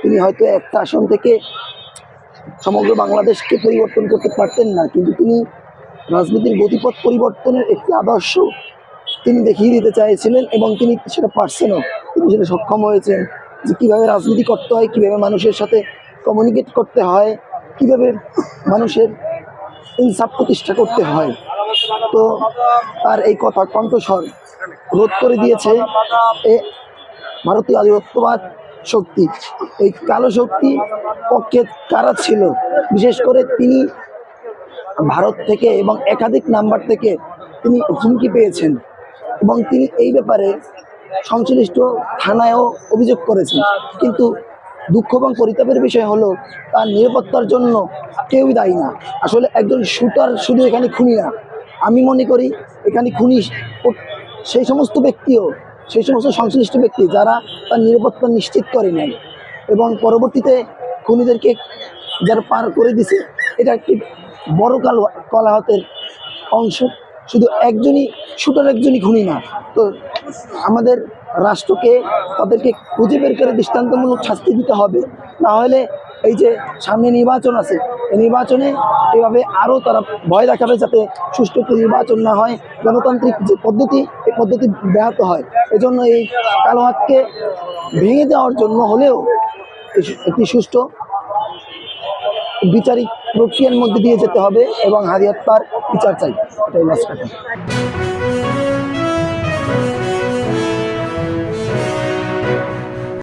তিনি হয়তো একটা আসন থেকে সমগ্র বাংলাদেশকে পরিবর্তন করতে পারতেন না। কিন্তু তিনি রাজনীতির গতিপথ পরিবর্তনের একটি আদর্শ তিনি দেখিয়ে দিতে চাইছিলেন এবং তিনি সেটা পারছেনও। তিনি সেটা সক্ষম হয়েছেন যে কীভাবে রাজনীতি করতে হয়, কীভাবে মানুষের সাথে কমিউনিকেট করতে হয়, কীভাবে মানুষের ইনসাফ প্রতিষ্ঠা করতে হয়। তো তার এই কথা কণ্ঠস্বর রোধ করে দিয়েছে এ ভারতীয় আধিপত্যবাদ। শক্তি। এই কালো শক্তি পক্ষে কারা ছিল? বিশেষ করে তিনি ভারত থেকে এবং একাধিক নাম্বার থেকে তিনি হুমকি পেয়েছেন এবং তিনি এই ব্যাপারে সংশ্লিষ্ট থানায়ও অভিযোগ করেছেন। কিন্তু দুঃখ এবং পরিতাপের বিষয় হলো, তার নিরাপত্তার জন্য কেউই দায়ী না। আসলে একজন শুটার শুধু এখানে খুনি না। আমি মনে করি এখানে খুনি সেই সমস্ত ব্যক্তিও সেই সমস্ত সংশ্লিষ্ট ব্যক্তি যারা তার নিরাপত্তা নিশ্চিত করে নেন এবং পরবর্তীতে খুনিদেরকে যারা পার করে দিছে, এটা একটি বড় কাল কলাহতের অংশ। শুধু একজনই শুটার একজনই খুনি না, তো আমাদের রাষ্ট্রকে তাদেরকে খুঁজে বের করে দৃষ্টান্তমূলক শাস্তি দিতে হবে। না হলে এই যে সামনে নির্বাচন আছে, এই নির্বাচনে এভাবে আরও তারা ভয় দেখাবে যাতে সুষ্ঠু একটি নির্বাচন না হয়। গণতান্ত্রিক যে পদ্ধতি, এই পদ্ধতি ব্যাহত হয়। এজন্য এই কালো হাতকে ভেঙে দেওয়ার জন্য হলেও একটি সুষ্ঠু বিচারিক প্রক্রিয়ার মধ্যে দিয়ে যেতে হবে এবং হারিয়াত্মার বিচার চাই। এটাই লাস্ট কথা